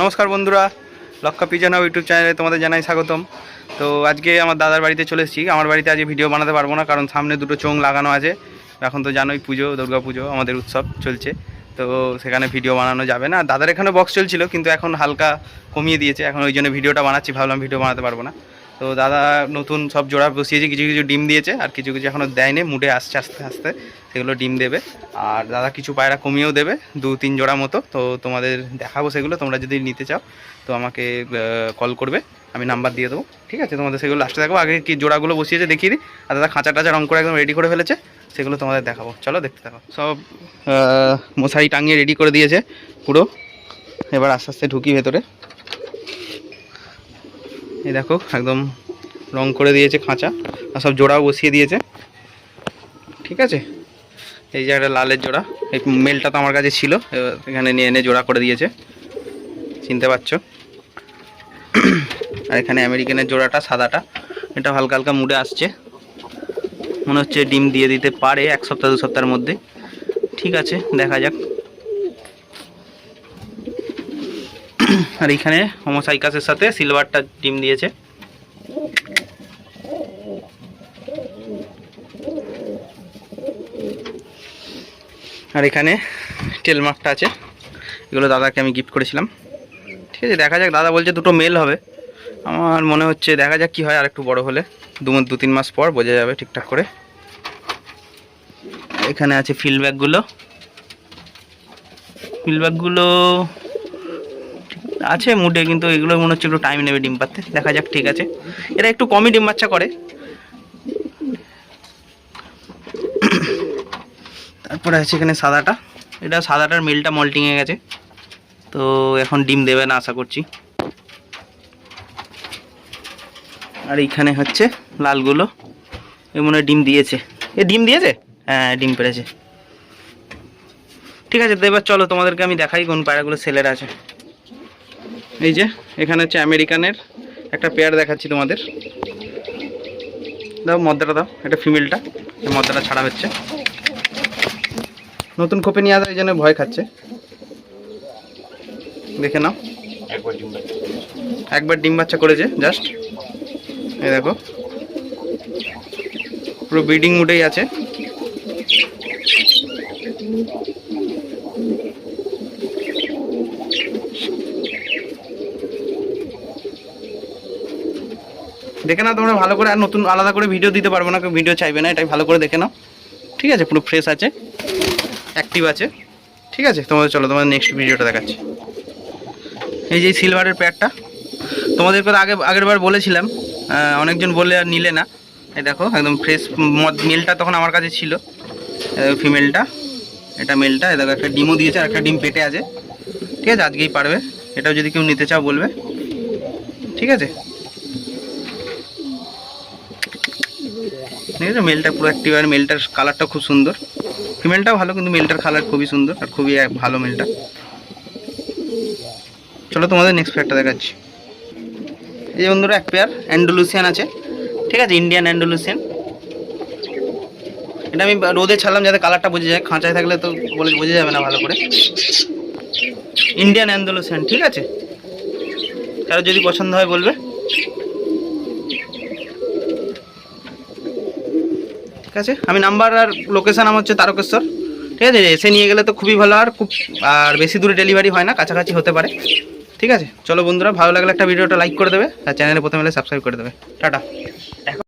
নমস্কার বন্ধুরা লক্ষ্য পিজন ইউটিউব চ্যানেলে তোমাদের জানাই স্বাগতম। তো আজকে আমার দাদার বাড়িতে চলে এসেছি। আমার বাড়িতে আজকে ভিডিও বানাতে পারব না, কারণ সামনে দুটো চোং লাগানো আছে। এখন তো জানোই পুজো, দুর্গা পুজো, আমাদের উৎসব চলছে। তো সেখানে ভিডিও বানানো যাবে না। দাদার এখানে বক্স চলছিল, কিন্তু এখন হালকা কমিয়ে দিয়েছে। এখন ওই জন্য ভিডিওটা বানাচ্ছি, ভাবলাম ভিডিও বানাতে পারব না। তো দাদা নতুন সব জোড়া বসিয়েছে, কিছু কিছু ডিম দিয়েছে আর কিছু কিছু এখনও দেয়নি, মুডে আসছে আস্তে আস্তে, সেগুলো ডিম দেবে। আর দাদা কিছু পায়রা কমিয়েও দেবে, দু তিন জোড়া মতো, তো তোমাদের দেখাবো সেগুলো, তোমরা যদি নিতে চাও, তো আমাকে কল করবে, আমি নাম্বার দিয়ে দেবো, ঠিক আছে? তোমাদের সেগুলো লাস্টে দেখাবো আগে কি জোড়াগুলো বসিয়েছে, দেখিয়ে দিই। আর দাদা খাঁচা টাচা রং করে একদম রেডি করে ফেলেছে, সেগুলো তোমাদের দেখাবো। চলো, দেখতে থাকো। সব মশারি টাঙিয়ে রেডি করে দিয়েছে, পুরো। এবার আস্তে আস্তে ঢুকি ভেতরে। এই দেখো, একদম রং করে দিয়েছে খাঁচা আর সব জোড়াও বসিয়ে দিয়েছে। ঠিক আছে? এই যে একটা লালের জোড়া। এই মেলটা তো আমার কাছে ছিল এখানে নিয়ে এনে জোড়া করে দিয়েছে। চিনতে পারছ? আর এখানে আমেরিকানের জোড়াটা, সাদাটা, এটা হালকা হালকা মুডে আসছে। মনে হচ্ছে ডিম দিয়ে দিতে পারে এক সপ্তাহ, দু সপ্তাহের মধ্যে। ঠিক আছে, দেখা যাক। আর এখানে হোমোসাইকাসের সাথে সিলভারটা ডিম দিয়েছে। আর এখানে টেলমার্কটা আছে। এগুলো দাদাকে আমি গিফট করেছিলাম। ঠিক আছে, দেখা যাক, দাদা বলছে দুটো মেল হবে। আমার মনে হচ্ছে দেখা যাক কি হয় আর একটু বড় হলে। দু দু তিন মাস পর বোঝা যাবে ঠিকঠাক করে। এখানে আছে ফিল্ডব্যাকগুলো ফিল্ডব্যাকগুলো আছে মুডে কিন্তু এগুলো মনে হচ্ছে একটু টাইম নেবে ডিম পাততে দেখা যাক, ঠিক আছে। এরা একটু কমই ডিম বাচ্চা করে। তারপরে আছে এখানে সাদাটা। এটা সাদাটার মেলটা মল্টিংয়ে গেছে। তো এখন ডিম দেবে না, আশা করছি। আর এইখানে হচ্ছে লালগুলো। এ মনে ডিম দিয়েছে। এ ডিম দিয়েছে? হ্যাঁ ডিম পেরেছে। ঠিক আছে, তো এবার চলো তোমাদেরকে আমি দেখাই কোন পায়রাগুলো সেলের আছে। এই যে, এখানে হচ্ছে আমেরিকানের একটা পেয়ার দেখাচ্ছি তোমাদের। দাও, মদ্দাটা দাও, এটা ফিমেলটা মদ্দাটা ছাড়া হচ্ছে। নতুন খোপে নিয়ে আসা, এই জন্য ভয় খাচ্ছে। দেখে নাও। একবার ডিম বাচ্চা করেছে জাস্ট এই দেখো। পুরো ব্রিডিং মুডেই আছে। দেখে নাও, তোমরা ভালো করে আর নতুন আলাদা করে ভিডিও দিতে পারব না ভিডিও চাইবে না, এটাই ভালো করে দেখে নাও। ঠিক আছে, পুরো ফ্রেশ আছে অ্যাক্টিভ আছে। ঠিক আছে, তোমাদের চলো, তোমাদের নেক্সট ভিডিওটা দেখাচ্ছি। এই যে সিলভারের প্যাডটা তোমাদের কথা আগে, আগের বার বলেছিলাম অনেকজন বলে আর নিলে না। এই দেখো, একদম ফ্রেশ মেলটা তখন আমার কাছে ছিল ফিমেলটা এটা মেলটা এই দেখো, একটা ডিমও দিয়েছে আর একটা ডিম পেটে আছে। ঠিক আছে, আজকেই পারবে, এটাও যদি কেউ নিতে চাও বলবে। ঠিক আছে ঠিক আছে? মেলটা পুরো অ্যাক্টিভ আর মেলটার কালারটা খুব সুন্দর। ফিমেলটাও ভালো, কিন্তু মেলটার কালার খুবই সুন্দর আর খুবই ভালো মেলটা চলো তোমাদের নেক্সট পেয়ারটা দেখাচ্ছি। এই বন্ধুরা, এক পেয়ার অ্যান্ডোলুসিয়ান আছে। ঠিক আছে? ইন্ডিয়ান অ্যান্ডোলুসিয়ান এটা আমি রোদে ছাড়লাম যাতে কালারটা বোঝা যায়। খাঁচায় থাকলে তো বলে বোঝা যাবে না ভালো করে। ইন্ডিয়ান অ্যান্ডোলুসিয়ান ঠিক আছে? কারও যদি পছন্দ হয় বলবে। ঠিক আছে? আমি নাম্বার আর লোকেশান, আমার হচ্ছে তারকেশ্বর। ঠিক আছে? এসে নিয়ে গেলে তো খুবই ভালো, আর খুব, আর বেশি দূরে ডেলিভারি হয় না, কাছাকাছি হতে পারে। ঠিক আছে? চলো বন্ধুরা, ভালো লাগলে একটা ভিডিওটা লাইক করে দেবে, আর চ্যানেলে প্রথমে সাবস্ক্রাইব করে দেবে। টাটা।